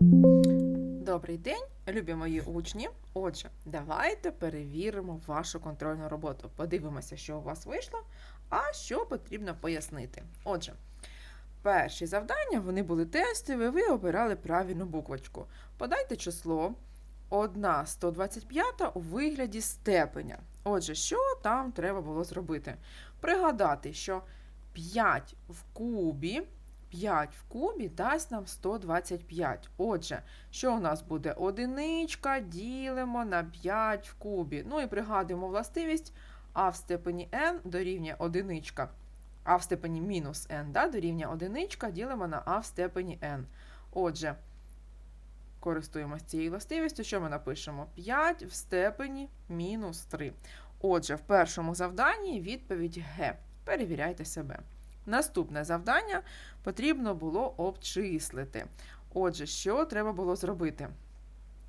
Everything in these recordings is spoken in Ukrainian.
Добрий день, любі мої учні. Отже, давайте перевіримо вашу контрольну роботу. Подивимося, що у вас вийшло, а що потрібно пояснити. Отже, перші завдання вони були тестові, ви обирали правильну буквочку. Подайте число 1 125 у вигляді степеня. Отже, що там треба було зробити? Пригадати, що 5 в кубі. 5 в кубі дасть нам 125. Отже, що у нас буде? Одиничка ділимо на 5 в кубі. Ну і пригадуємо властивість а в степені n дорівнює одиничка. А в степені мінус n да, дорівнює одиничка ділимо на а в степені n. Отже, користуємося цією властивістю. Що ми напишемо? 5 в степені мінус 3. Отже, в першому завданні відповідь Г. Перевіряйте себе. Наступне завдання потрібно було обчислити. Отже, що треба було зробити?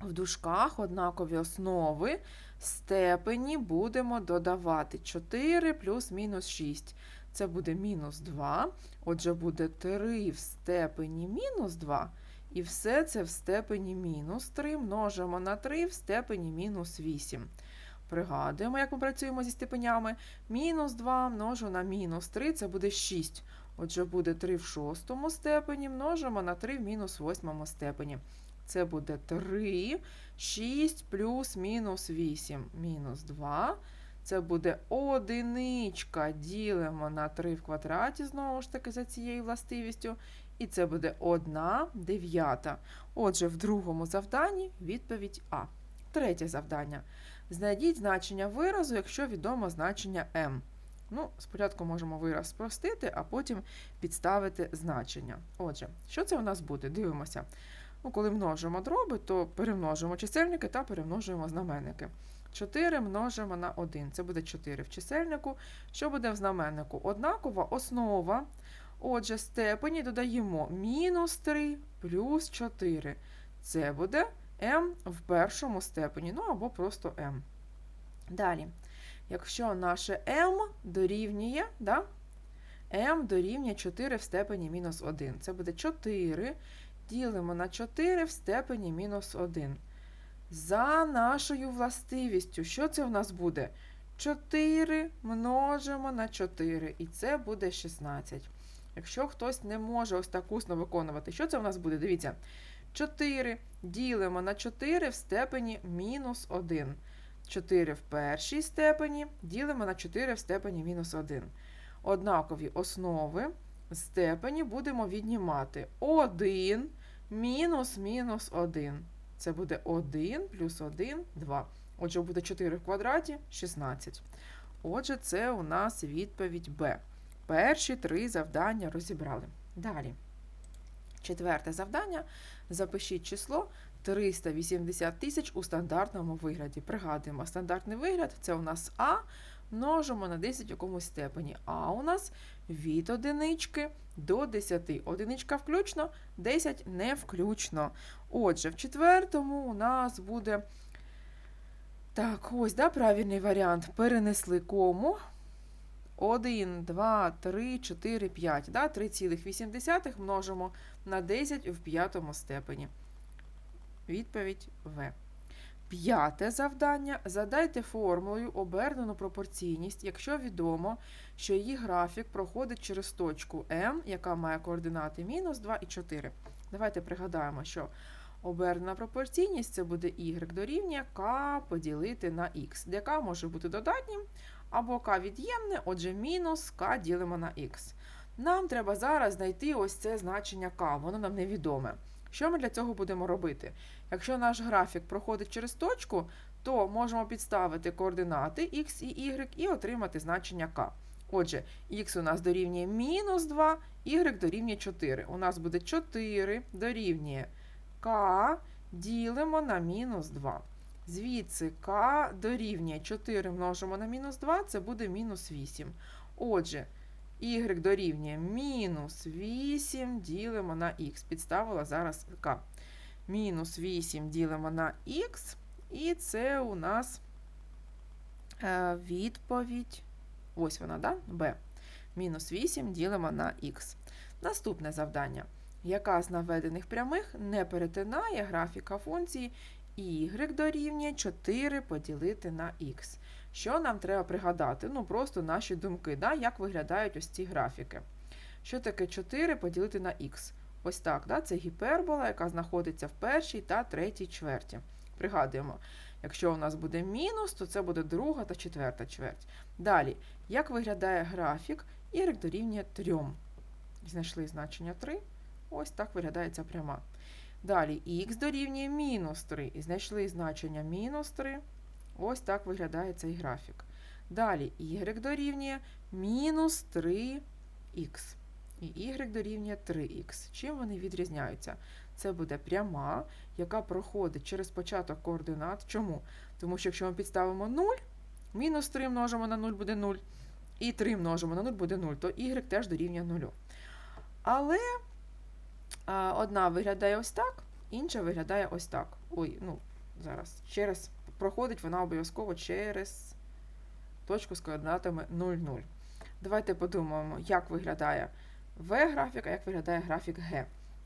В дужках однакові основи степені будемо додавати 4 плюс мінус 6. Це буде мінус 2. Отже, буде 3 в степені мінус 2. І все це в степені мінус 3 множимо на 3 в степені мінус 8. Пригадуємо, як ми працюємо зі степенями. Мінус 2 множу на мінус 3, це буде 6. Отже, буде 3 в шостому степені, множимо на 3 в мінус восьмому степені. Це буде 3, 6 плюс мінус 8, мінус 2. Це буде одиничка, ділимо на 3 в квадраті, знову ж таки, за цією властивістю. І це буде 1 дев'ята. Отже, в другому завданні відповідь А. Третє завдання. Знайдіть значення виразу, якщо відомо значення m. Ну, Спочатку можемо вираз спростити, а потім підставити значення. Отже, що це у нас буде? Дивимося. Ну, Коли множимо дроби, то перемножуємо чисельники та перемножуємо знаменники. 4 множимо на 1. Це буде 4 в чисельнику. Що буде в знаменнику? Однакова основа. Отже, степені додаємо мінус 3 плюс 4. Це буде m в першому степені, ну або просто m. Далі, якщо наше m дорівнює, да, m дорівнює 4 в степені мінус 1. Це буде 4. Ділимо на 4 в степені мінус 1. За нашою властивістю, що це в нас буде? 4 множимо на 4, і це буде 16. Якщо хтось не може ось так усно виконувати, що це в нас буде? Дивіться. 4 ділимо на 4 в степені мінус 1. 4 в першій степені ділимо на 4 в степені мінус 1. Однакові основи степені будемо віднімати 1 мінус мінус 1. Це буде 1 плюс 1 2. Отже, буде 4 в квадраті 16. Отже, це у нас відповідь Б. Перші три завдання розібрали. Далі. Четверте завдання. Запишіть число 380 тисяч у стандартному вигляді. Пригадуємо, стандартний вигляд це у нас А, множимо на 10 в якомусь степені. А у нас від одинички до 10. Одиничка включно, 10 не включно. Отже, в четвертому у нас буде. Так, ось, да, правильний варіант. Перенесли кому. 1, 2, 3, 4, 5. Да? 3,8 множимо на 10 в п'ятому степені. Відповідь В. П'яте завдання. Задайте формулою обернену пропорційність, якщо відомо, що її графік проходить через точку М, яка має координати мінус 2 і 4. Давайте пригадаємо, що обернена пропорційність це буде y дорівнює k поділити на x, де k може бути додатнім, або k від'ємне, отже, мінус k ділимо на x. Нам треба зараз знайти ось це значення k, воно нам невідоме. Що ми для цього будемо робити? Якщо наш графік проходить через точку, то можемо підставити координати x і y і отримати значення k. Отже, x у нас дорівнює мінус 2, y дорівнює 4. У нас буде 4 дорівнює k ділимо на мінус 2. Звідси k дорівнює 4 множимо на мінус 2, це буде мінус 8. Отже, y дорівнює мінус 8 ділимо на х. Підставила зараз k. Мінус 8 ділимо на х, і це у нас е, відповідь. Ось вона, да? b. Мінус 8 ділимо на х. Наступне завдання. яка з наведених прямих не перетинає графіка функції y дорівнює 4 поділити на x. Що нам треба пригадати? Ну, просто наші думки, да? як виглядають ось ці графіки. Що таке 4 поділити на х? Ось так, да? це гіпербола, яка знаходиться в першій та третій чверті. Пригадуємо, якщо у нас буде мінус, то це буде друга та четверта чверть. Далі, як виглядає графік y дорівнює 3. Знайшли значення 3. Ось так виглядає ця пряма. Далі х дорівнює мінус 3. І знайшли значення мінус 3. Ось так виглядає цей графік. Далі y дорівнює мінус 3х. І y дорівнює 3х. Чим вони відрізняються? Це буде пряма, яка проходить через початок координат. Чому? Тому що якщо ми підставимо 0, мінус 3 множимо на 0 буде 0, і 3 множимо на 0 буде 0, то y теж дорівнює 0. Але одна виглядає ось так, інша виглядає ось так. Ой, ну, зараз. Через, проходить вона обов'язково через точку з координатами 0, 0. Давайте подумаємо, як виглядає V-графік, а як виглядає графік G.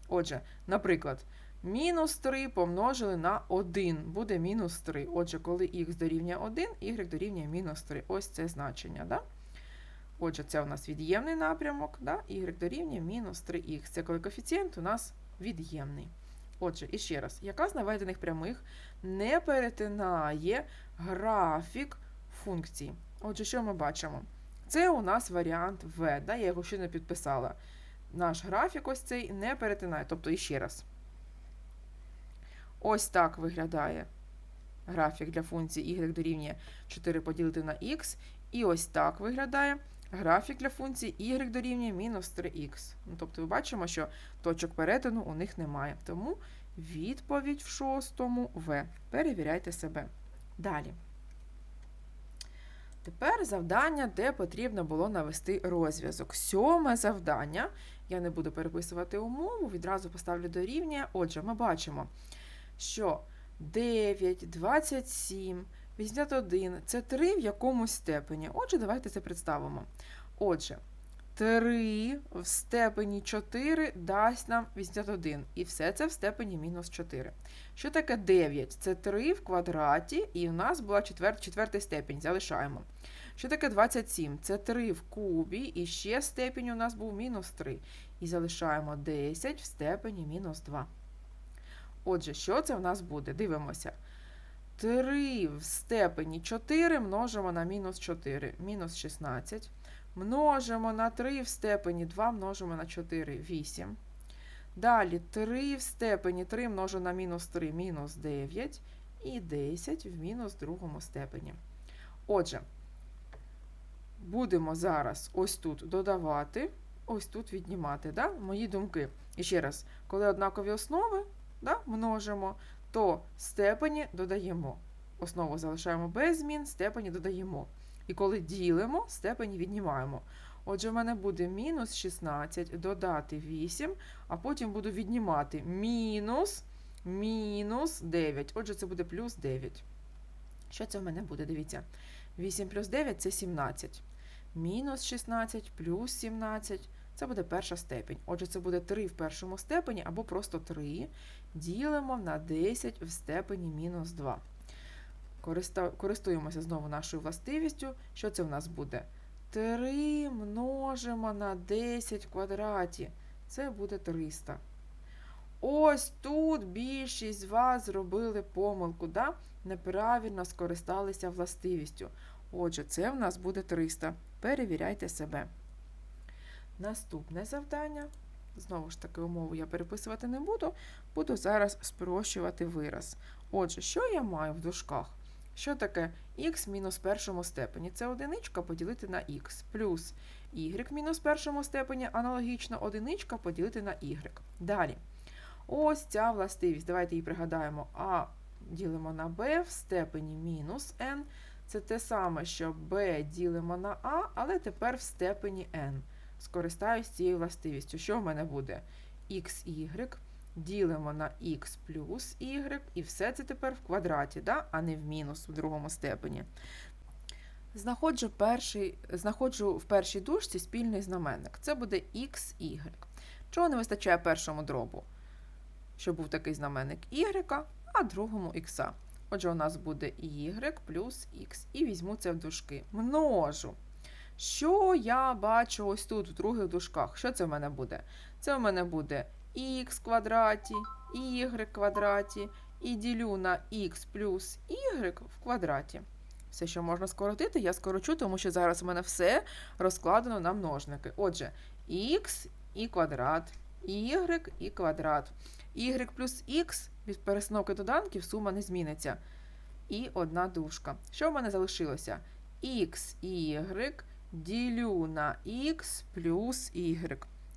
Отже, наприклад, мінус 3 помножили на 1, буде мінус 3. Отже, коли х дорівнює 1, y дорівнює мінус 3. Ось це значення. Да? Отже, це у нас від'ємний напрямок, да? y дорівнює мінус 3х. Це коли коефіцієнт у нас від'ємний. Отже, і ще раз, яка з наведених прямих не перетинає графік функції? Отже, що ми бачимо? Це у нас варіант В, да? я його ще не підписала. Наш графік ось цей не перетинає. Тобто, іще раз. Ось так виглядає графік для функції y дорівнює 4 поділити на х. І ось так виглядає графік для функції y дорівнює мінус 3х. Ну, тобто, ми бачимо, що точок перетину у них немає. Тому відповідь в шостому В. Перевіряйте себе. Далі. Тепер завдання, де потрібно було навести розв'язок. Сьоме завдання. Я не буду переписувати умову, відразу поставлю до. Отже, ми бачимо, що 9, 27, 81 це 3 в якомусь степені. Отже, давайте це представимо. Отже, 3 в степені 4 дасть нам 81. І все це в степені мінус 4. Що таке 9? Це 3 в квадраті, і у нас була четвер... четвертий степень. Залишаємо. Що таке 27? Це 3 в кубі, і ще степень у нас був мінус 3. І залишаємо 10 в степені мінус 2. Отже, що це в нас буде? Дивимося. 3 в степені 4 множимо на мінус 4, мінус 16. Множимо на 3 в степені 2 множимо на 4, 8. Далі 3 в степені 3 множу на мінус 3, мінус 9. І 10 в мінус другому степені. Отже, будемо зараз ось тут додавати, ось тут віднімати. Да? Мої думки. І ще раз, коли однакові основи да, множимо, то степені додаємо. Основу залишаємо без змін, степені додаємо. І коли ділимо, степені віднімаємо. Отже, в мене буде мінус 16 додати 8, а потім буду віднімати мінус мінус 9. Отже, це буде плюс 9. Що це в мене буде? Дивіться. 8 плюс 9 це 17. Мінус 16 плюс 17 це буде перша степень. Отже, це буде 3 в першому степені або просто 3. Ділимо на 10 в степені мінус 2. Користуємося знову нашою властивістю. Що це в нас буде? 3 множимо на 10 в квадраті. Це буде 300. Ось тут більшість з вас зробили помилку, да? неправильно скористалися властивістю. Отже, це в нас буде 300. Перевіряйте себе. Наступне завдання. Знову ж таки, умову я переписувати не буду. Буду зараз спрощувати вираз. Отже, що я маю в дужках? Що таке х мінус першому степені? Це одиничка поділити на х, плюс y мінус першому степені аналогічно одиничка поділити на y. Далі. Ось ця властивість. Давайте її пригадаємо. А ділимо на b в степені мінус n. Це те саме, що b ділимо на a, але тепер в степені n. Скористаюсь цією властивістю. Що в мене буде? xy ділимо на х плюс y, і все це тепер в квадраті, да? а не в мінус в другому степені. Знаходжу, перший, знаходжу в першій дужці спільний знаменник. Це буде xy. Чого не вистачає першому дробу? Щоб був такий знаменник y, а другому х. Отже, у нас буде y плюс х. І візьму це в дужки. Множу. Що я бачу ось тут, в других дужках? Що це в мене буде? Це в мене буде х квадраті, y квадраті, і ділю на х плюс y в квадраті. Все, що можна скоротити, я скорочу, тому що зараз у мене все розкладено на множники. Отже, х і квадрат, y і квадрат. y плюс х від перестановки доданків сума не зміниться. І одна дужка. Що в мене залишилося? х y ділю на х плюс y.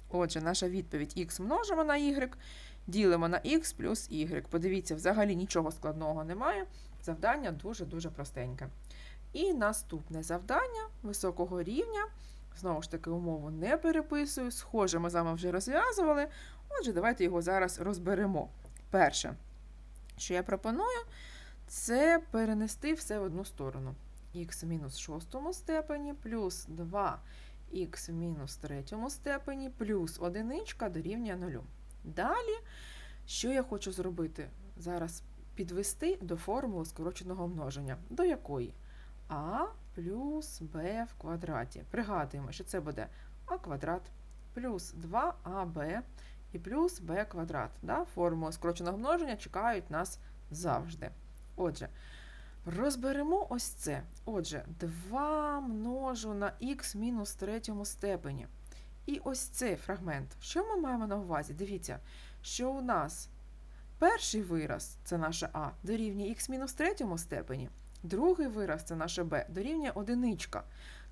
Отже, наша відповідь х множимо на y, ділимо на х плюс y. Подивіться, взагалі нічого складного немає. Завдання дуже-дуже простеньке. І наступне завдання високого рівня. Знову ж таки, умову не переписую. Схоже, ми з вами вже розв'язували. Отже, давайте його зараз розберемо. Перше, що я пропоную, це перенести все в одну сторону. Х в мінус шостому степені плюс 2х в мінус третьому степені плюс одиничка дорівнює нулю. Далі, що я хочу зробити? Зараз підвести до формули скороченого множення. До якої? а плюс b в квадраті. Пригадуємо, що це буде а квадрат плюс 2аб і плюс b квадрат. Да? Формули скороченого множення чекають нас завжди. Отже, розберемо ось це. Отже, 2 множу на х мінус третьому степені. І ось цей фрагмент. Що ми маємо на увазі? Дивіться, що у нас перший вираз це наше а, дорівнює х мінус третьому степені. Другий вираз це наше b, дорівнює одиничка.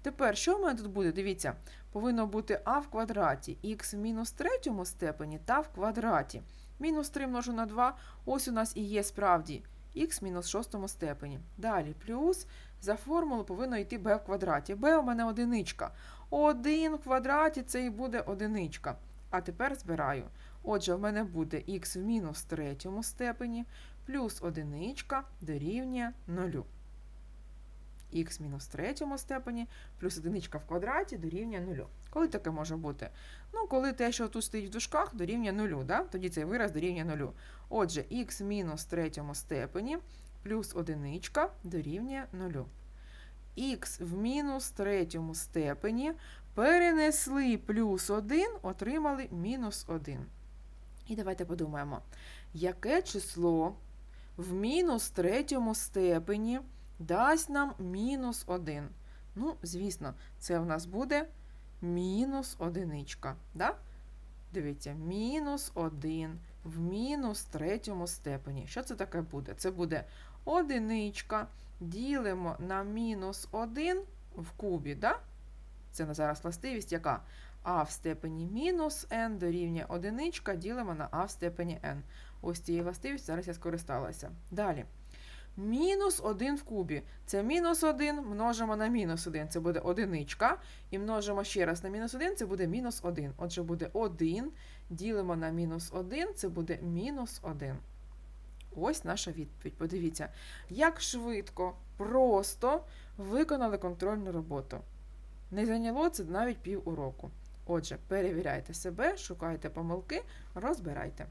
Тепер, що в мене тут буде? Дивіться, повинно бути а в квадраті, х в мінус третьому степені та в квадраті. Мінус 3 множу на 2, ось у нас і є справді х в мінус шостому степені. Далі плюс за формулу повинно йти b в квадраті. b у мене одиничка. 1 в квадраті це і буде одиничка. А тепер збираю. Отже, в мене буде х в мінус третьому степені плюс одиничка дорівнює 0 х мінус третьому степені плюс одиничка в квадраті дорівнює 0. Коли таке може бути? Ну, коли те, що тут стоїть в дужках, дорівнює 0, да? тоді цей вираз дорівнює 0. Отже, х мінус третьому степені плюс одиничка дорівнює 0. х в мінус третьому степені перенесли плюс 1, отримали мінус 1. І давайте подумаємо, яке число в мінус третьому степені дасть нам мінус 1. Ну, звісно, це в нас буде мінус одиничка. Да? Дивіться, мінус 1 в мінус третьому степені. Що це таке буде? Це буде одиничка. Ділимо на мінус 1 в кубі. Да? Це на зараз властивість, яка а в степені мінус n дорівнює одиничка, ділимо на а в степені n. Ось цією властивістю зараз я скористалася. Далі. Мінус 1 в кубі. Це мінус 1 множимо на мінус 1. Це буде одиничка. І множимо ще раз на мінус 1, це буде мінус 1. Отже, буде 1. Ділимо на мінус 1, це буде мінус 1. Ось наша відповідь. Подивіться, як швидко, просто виконали контрольну роботу. Не зайняло це навіть пів уроку. Отже, перевіряйте себе, шукайте помилки, розбирайте.